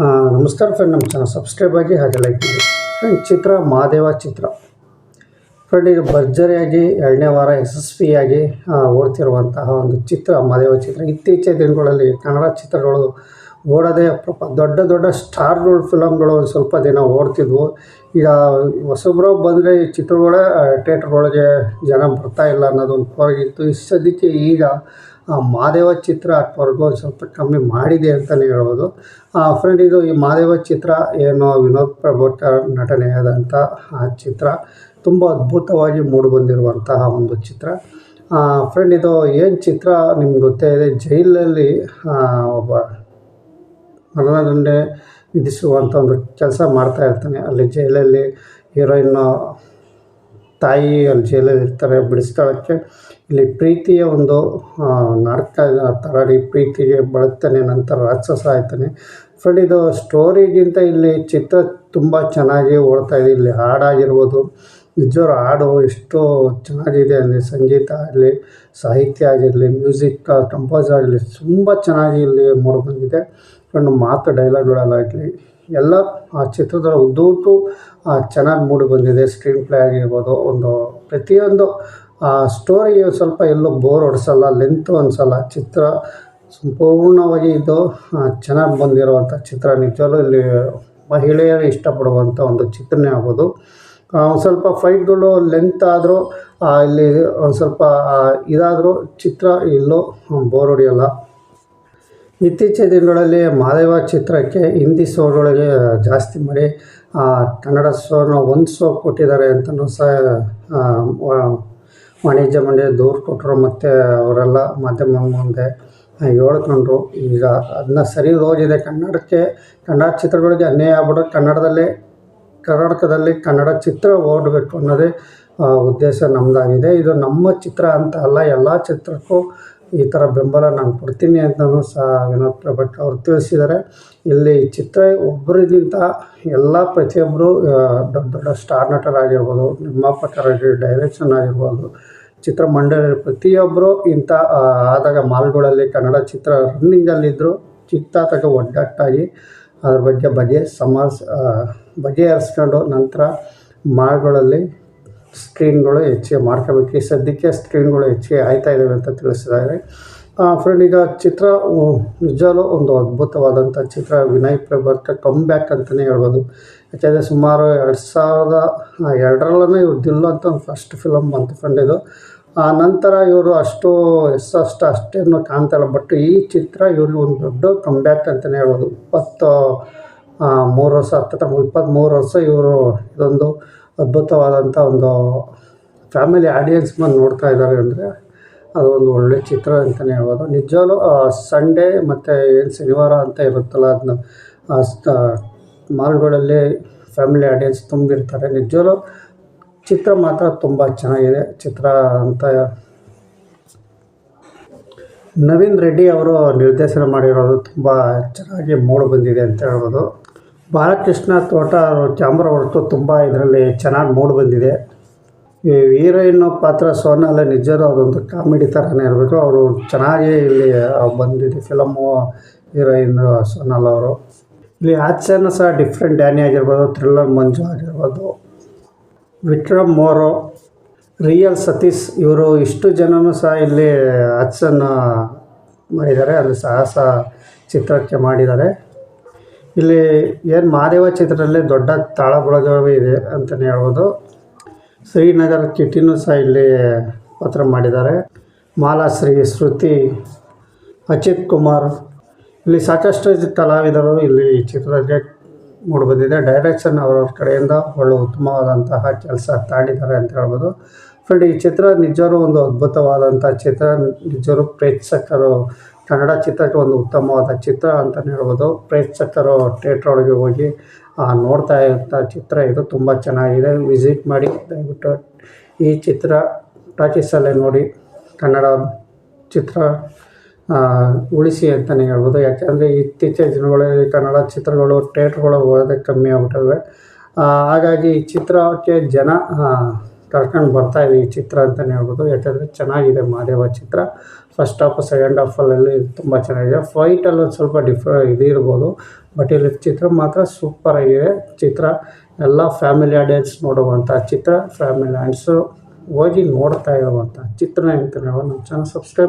ನಮಸ್ಕಾರ ಫ್ರೆಂಡ್ ನಮ್ಮ channel subscribe ಆಗಿ ಹಾಗೆ ಲೈಕ್ ಮಾಡಿ. ಫ್ರೆಂಡ್ ಚಿತ್ರ ಮಹಾದೇವ ಚಿತ್ರ. ಫ್ರೆಂಡ್ ಇದು ಭರ್ಜರಿಯಾಗಿ, ಎರಡನೇ ವಾರ ಯಶಸ್ವಿಯಾಗಿ ಓಡ್ತಿರುವಂತಹ ಒಂದು ಚಿತ್ರ ಮಹಾದೇವ ಚಿತ್ರ. ಇತ್ತೀಚಿನ ದಿನಗಳಲ್ಲಿ ಕನ್ನಡ ಚಿತ್ರಗಳು ಓಡೋದೇ ದೊಡ್ಡ ದೊಡ್ಡ ದೊಡ್ಡ ಸ್ಟಾರ್ಗಳು ಫಿಲಮ್ಗಳು ಒಂದು ಸ್ವಲ್ಪ ದಿನ ಓಡ್ತಿದ್ವು. ಈಗ ಹೊಸಬ್ರು ಬಂದರೆ ಈ ಚಿತ್ರಗಳೇ ಥಿಯೇಟ್ರ್ಗಳಿಗೆ ಜನ ಬರ್ತಾ ಇಲ್ಲ ಅನ್ನೋದೊಂದು ಹೊರಗಿತ್ತು ಈ ಸದ್ಯಕ್ಕೆ ಈಗ ಆ ಮಹಾದೇವ ಚಿತ್ರ ಅಟ್ವರೆಗೂ ಸ್ವಲ್ಪ ಕಮ್ಮಿ ಮಾಡಿದೆ ಅಂತಲೇ ಹೇಳ್ಬೋದು. ಫ್ರೆಂಡ್ ಇದು ಈ ಮಹಾದೇವ ಚಿತ್ರ ಏನು ವಿನೋದ್ ಪ್ರಭುಟ ನಟನೆಯಾದಂಥ ಆ ಚಿತ್ರ. ತುಂಬ ಅದ್ಭುತವಾಗಿ ಮೂಡಿಬಂದಿರುವಂತಹ ಒಂದು ಚಿತ್ರ. ಫ್ರೆಂಡ್ ಇದು ಏನು ಚಿತ್ರ ನಿಮ್ಗೆ ಗೊತ್ತೇ ಇದೆ? ಜೈಲಲ್ಲಿ ಒಬ್ಬ ಮರಣದಂಡೆ ವಿಧಿಸುವಂಥ ಒಂದು ಕೆಲಸ ಮಾಡ್ತಾ ಇರ್ತಾನೆ. ಅಲ್ಲಿ ಜೈಲಲ್ಲಿ ಹೀರೋಯಿನ್ನು ತಾಯಿ ಅಲ್ಲಿ ಜೈಲಲ್ಲಿ ಇರ್ತಾರೆ ಬಿಡಿಸ್ಕೊಳ್ಳೋಕ್ಕೆ. ಇಲ್ಲಿ ಪ್ರೀತಿಯ ಒಂದು ನಾಟಕ ಥರ ಪ್ರೀತಿಗೆ ಬಳಗ್ತಾನೆ ನಂತರ ರಾಕ್ಷಸ ಆಯ್ತಾನೆ. ಫ್ರೆಂಡ್ ಇದು ಸ್ಟೋರಿಗಿಂತ ಇಲ್ಲಿ ಚಿತ್ರ ತುಂಬ ಚೆನ್ನಾಗಿ ಓಡ್ತಾ ಇದೆ. ಇಲ್ಲಿ ಹಾಡಾಗಿರ್ಬೋದು ನಿಜವಾದ ಹಾಡು ಎಷ್ಟು ಚೆನ್ನಾಗಿದೆ ಅಲ್ಲಿ ಸಂಗೀತ ಆಗಲಿ ಸಾಹಿತ್ಯ ಆಗಿರಲಿ ಮ್ಯೂಸಿಕ್ ಕಂಪೋಸ್ ಆಗಲಿ ತುಂಬ ಚೆನ್ನಾಗಿ ಇಲ್ಲಿ ಮೂಡಿಬಂದಿದೆ ಫ್ರೆಂಡ್ ಮಾತು ಡೈಲಾಗ್ಗಳಲ್ಲಾಗಲಿ ಎಲ್ಲ, ಆ ಚಿತ್ರದ ಉದ್ದಕ್ಕೂ ಚೆನ್ನಾಗಿ ಮೂಡಿ ಬಂದಿದೆ ಸ್ಕ್ರೀನ್ ಪ್ಲೇ ಆಗಿರ್ಬೋದು, ಒಂದು ಪ್ರತಿಯೊಂದು ಸ್ಟೋರಿ ಸ್ವಲ್ಪ ಎಲ್ಲೂ ಬೋರ್ ಹೊಡ್ಸಲ್ಲ ಲೆಂತು ಅನಿಸಲ್ಲ ಚಿತ್ರ ಸಂಪೂರ್ಣವಾಗಿ ಇದು ಚೆನ್ನಾಗಿ ಬಂದಿರುವಂಥ ಚಿತ್ರ. ನಿಜವಾಗ್ಲೂ ಇಲ್ಲಿ ಮಹಿಳೆಯರು ಇಷ್ಟಪಡುವಂಥ ಒಂದು ಚಿತ್ರನೇ ಆಗ್ಬೋದು. ಒಂದು ಸ್ವಲ್ಪ ಫೈಟ್ಗಳು ಲೆಂತ್ ಆದರೂ ಇಲ್ಲಿ ಒಂದು ಸ್ವಲ್ಪ ಇದಾದರೂ ಚಿತ್ರ ಎಲ್ಲೂ ಬೋರ್ ಹೊಡೆಯಲ್ಲ. ಇತ್ತೀಚಿನ ದಿನಗಳಲ್ಲಿ ಮಹಾದೇವ ಚಿತ್ರಕ್ಕೆ ಹಿಂದಿ ಶೋಗಳಿಗೆ ಜಾಸ್ತಿ ಮಾಡಿ ಕನ್ನಡ ಸೋನ ಒಂದು ಸೋ ಕೊಟ್ಟಿದ್ದಾರೆ ಅಂತಲೂ ಸಹ ವಾಣಿಜ್ಯ ಮಂಡಳಿ ದೂರು ಕೊಟ್ಟರು ಮತ್ತು ಅವರೆಲ್ಲ ಮಾಧ್ಯಮ ಮುಂದೆ ಹೇಳ್ಕೊಂಡ್ರು ಈಗ ಅದನ್ನ ಸರಿ ಹೋಗಿದೆ. ಕನ್ನಡಕ್ಕೆ, ಕನ್ನಡ ಚಿತ್ರಗಳಿಗೆ ಅನ್ಯಾಯ ಆಗ್ಬಿಡೋ ಕನ್ನಡದಲ್ಲಿ, ಕರ್ನಾಟಕದಲ್ಲಿ ಕನ್ನಡ ಚಿತ್ರ ಓಡಬೇಕು ಅನ್ನೋದೇ ಉದ್ದೇಶ ನಮ್ಮದಾಗಿದೆ ಇದು ನಮ್ಮ ಚಿತ್ರ ಅಂತ ಅಲ್ಲ, ಎಲ್ಲ ಚಿತ್ರಕ್ಕೂ ಈ ಥರ ಬೆಂಬಲ ನಾನು ಕೊಡ್ತೀನಿ ಅಂತಲೂ ಸಹ ವಿನೋದ್ ಪ್ರಭಟ್ ಅವರು ತಿಳಿಸಿದ್ದಾರೆ. ಇಲ್ಲಿ ಚಿತ್ರ ಒಬ್ಬರಿಗಿಂತ ಎಲ್ಲ ಪ್ರತಿಯೊಬ್ಬರು ದೊಡ್ಡ ದೊಡ್ಡ ಸ್ಟಾರ್ ನಟರಾಗಿರ್ಬೋದು ನಿರ್ಮಾಪಕರಾಗಿ ಡೈರೆಕ್ಷನ್ ಆಗಿರ್ಬೋದು ಚಿತ್ರ ಮಂಡಳಿ ಪ್ರತಿಯೊಬ್ಬರು ಇಂಥ ಆದಾಗ ಮಾಲ್ಗಳಲ್ಲಿ ಕನ್ನಡ ಚಿತ್ರ ರನ್ನಿಂಗಲ್ಲಿದ್ದರು ಚಿತ್ತಾತಕ ಒಡ್ಡಟ್ಟಾಗಿ ಅದ್ರ ಬಗ್ಗೆ ಬಗೆ ಸಮಾಸ್ ಆ, ಬಗೆಹರಿಸ್ಕೊಂಡು ನಂತರ ಮಾಲ್ಗಳಲ್ಲಿ ಸ್ಕ್ರೀನ್ಗಳು ಹೆಚ್ಚಿಗೆ ಮಾಡ್ಕೋಬೇಕು ಈ ಸದ್ಯಕ್ಕೆ ಸ್ಕ್ರೀನ್ಗಳು ಹೆಚ್ಚಿಗೆ ಆಯ್ತಾ ಇದ್ದಾವೆ ಅಂತ ತಿಳಿಸಿದ್ದಾರೆ. ಫ್ರೆಂಡ್ ಈಗ ಚಿತ್ರ ನಿಜಾಲು ಒಂದು ಅದ್ಭುತವಾದಂಥ ಚಿತ್ರ. ವಿನಯ್ ಪ್ರಭರ್ಕ ಕಮ್ ಬ್ಯಾಕ್ ಅಂತಲೇ ಹೇಳ್ಬೋದು. ಯಾಕೆಂದರೆ ಸುಮಾರು ಎರಡು ಸಾವಿರದ ಎರಡರಲ್ಲೇ ಇವ್ರು ಅಂತ ಒಂದು ಫಸ್ಟ್ ಫಿಲಮ್ ಬಂತು ಫ್ರೆಂಡ್ ಇದು. ಆ, ನಂತರ ಇವರು ಅಷ್ಟು ಎಷ್ಟಷ್ಟು ಅಷ್ಟೇನು ಕಾಣ್ತಾಯಿಲ್ಲ ಬಟ್ ಈ ಚಿತ್ರ ಇವ್ರಿಗೆ ಒಂದು ದೊಡ್ಡ ಕಮ್ ಬ್ಯಾಕ್ ಅಂತಲೇ ಹೇಳ್ಬೋದು. ಇಪ್ಪತ್ತು ಮೂರು ವರ್ಷ ಹತ್ತು ಇಪ್ಪತ್ತ್ಮೂರು ವರ್ಷ ಇವರು ಇದೊಂದು ಅದ್ಭುತವಾದಂಥ ಒಂದು ಫ್ಯಾಮಿಲಿ ಆಡಿಯನ್ಸ್ ಬಂದು ನೋಡ್ತಾ ಇದ್ದಾರೆ ಅಂದರೆ ಅದು ಒಂದು ಒಳ್ಳೆ ಚಿತ್ರ ಅಂತಲೇ ಹೇಳ್ಬೋದು. ನಿಜವಾಗ್ಲೂ ಸಂಡೇ ಮತ್ತು ಏನು ಶನಿವಾರ ಅಂತ ಇರುತ್ತಲ್ಲ ಅದನ್ನ ಮಾಲ್ಗಳಲ್ಲಿ ಫ್ಯಾಮಿಲಿ ಆಡಿಯನ್ಸ್ ತುಂಬಿರ್ತಾರೆ. ನಿಜವಾಗ್ಲೂ ಚಿತ್ರ ಮಾತ್ರ ತುಂಬ ಚೆನ್ನಾಗಿದೆ. ಚಿತ್ರ ಅಂತ ನವೀನ್ ರೆಡ್ಡಿ ಅವರು ನಿರ್ದೇಶನ ಮಾಡಿರೋದು ತುಂಬ ಚೆನ್ನಾಗಿ ಮೂಡಿ ಬಂದಿದೆ ಅಂತ ಹೇಳ್ಬೋದು. ಬಾಲಕೃಷ್ಣ ತೋಟ ಅವರು ಹೊರತು ತುಂಬ ಇದರಲ್ಲಿ ಚೆನ್ನಾಗಿ ಮೂಡಿ ಬಂದಿದೆ. ಈ ಹೀರೋಯಿನ್ ಪಾತ್ರ ಸೋನಾಲ ನಿಜರು ಅದೊಂದು ಕಾಮಿಡಿ ಥರನೇ ಇರಬೇಕು. ಅವರು ಚೆನ್ನಾಗಿ ಇಲ್ಲಿ ಬಂದಿದೆ ಫಿಲಮು ಹೀರೋಯಿನ್ ಸೋನಾಲ್ ಅವರು. ಇಲ್ಲಿ ಆಚೆನೂ ಸಹ ಡಿಫ್ರೆಂಟ್ ಡ್ಯಾನಿ ಆಗಿರ್ಬೋದು, ಥ್ರಿಲ್ಲರ್ ಮಂಜು ಆಗಿರ್ಬೋದು. ವಿಕ್ರಮ್ ಮೋರೋ, ರಿಯಲ್ ಸತೀಶ್, ಇವರು ಇಷ್ಟು ಜನನೂ ಸಹ ಇಲ್ಲಿ ಆಕ್ಷನ್ ಮಾಡಿದ್ದಾರೆ. ಅಲ್ಲಿ ಸಾಹಸ ಚಿತ್ರಕ್ಕೆ ಮಾಡಿದ್ದಾರೆ. ಇಲ್ಲಿ ಏನು ಮಹಾದೇವ ಚಿತ್ರದಲ್ಲಿ ದೊಡ್ಡ ತಾಳಬಳಗವೇ ಇದೆ ಅಂತಲೇ ಹೇಳ್ಬೋದು. ಶ್ರೀನಗರ ಕಿಟಿನೂ ಸಹ ಇಲ್ಲಿ ಪಾತ್ರ ಮಾಡಿದ್ದಾರೆ. ಮಾಲಾಶ್ರೀ ಶ್ರುತಿ ಅಚಿತ್ ಕುಮಾರ್. ಇಲ್ಲಿ ಸಾಕಷ್ಟು ಕಲಾವಿದರು ಇಲ್ಲಿ ಚಿತ್ರಕ್ಕೆ ಮೂಡಿಬಂದಿದೆ ಡೈರೆಕ್ಷನ್ ಅವರ ಕಡೆಯಿಂದ ಒಳ್ಳೆ ಉತ್ತಮವಾದಂತಹ ಕೆಲಸ ತಾಂಡಿದ್ದಾರೆ ಅಂತ ಹೇಳ್ಬೋದು. ಫ್ರೆಂಡ್ ಈ ಚಿತ್ರ ನಿಜವೂ ಒಂದು ಅದ್ಭುತವಾದಂಥ ಚಿತ್ರ ನಿಜರು ಪ್ರೇಕ್ಷಕರು ಕನ್ನಡ ಚಿತ್ರಕ್ಕೆ ಒಂದು ಉತ್ತಮವಾದ ಚಿತ್ರ ಅಂತಲೇ ಹೇಳ್ಬೋದು. ಪ್ರೇಕ್ಷಕರು ಥಿಯೇಟ್ರ್ ಒಳಗೆ ಹೋಗಿ ನೋಡ್ತಾ ಇರೋಂಥ ಚಿತ್ರ ಇದು ತುಂಬ ಚೆನ್ನಾಗಿದೆ. ವಿಸಿಟ್ ಮಾಡಿ, ದಯವಿಟ್ಟು ಈ ಚಿತ್ರ ಟಾಕೀಸಲ್ಲೇ ನೋಡಿ. ಕನ್ನಡ ಚಿತ್ರ ಉಳಿಸಿ ಅಂತಲೇ ಹೇಳ್ಬೋದು. ಯಾಕೆಂದರೆ ಇತ್ತೀಚಿನ ದಿನಗಳಲ್ಲಿ ಕನ್ನಡ ಚಿತ್ರಗಳು ಥಿಯೇಟ್ರ್ಗಳು ಹೋಗೋದೇ ಕಮ್ಮಿ ಆಗ್ಬಿಟ್ಟಿವೆ ಹಾಗಾಗಿ ಈ ಚಿತ್ರಕ್ಕೆ ಜನ ಕರ್ಕೊಂಡು ಬರ್ತಾ ಇದೆ ಈ ಚಿತ್ರ ಅಂತಲೇ ಹೇಳ್ಬೋದು. ಯಾಕಂದರೆ ಚೆನ್ನಾಗಿದೆ ಮಹಾದೇವ ಚಿತ್ರ. ಫಸ್ಟ್ ಹಾಫ್ ಸೆಕೆಂಡ್ ಹಾಫಲ್ಲಿ ತುಂಬ ಚೆನ್ನಾಗಿದೆ. ಫೈಟಲ್ಲಿ ಒಂದು ಸ್ವಲ್ಪ ಡಿಫ್ರ ಇದು ಇರ್ಬೋದು. ಬಟ್ ಇಲ್ಲಿ ಚಿತ್ರ ಮಾತ್ರ ಸೂಪರಾಗಿದೆ ಚಿತ್ರ ಎಲ್ಲ ಫ್ಯಾಮಿಲಿ ಆಡಿಯನ್ಸ್ ನೋಡುವಂಥ ಚಿತ್ರ ಫ್ಯಾಮಿಲಿ ಆಡಿಯನ್ಸು ಹೋಗಿ ನೋಡ್ತಾ ಇರುವಂಥ ಚಿತ್ರ ಅಂತಲೇ ನಮ್ಮ ಚಾನಲ್ ಸಬ್ಸ್ಕ್ರೈಬ್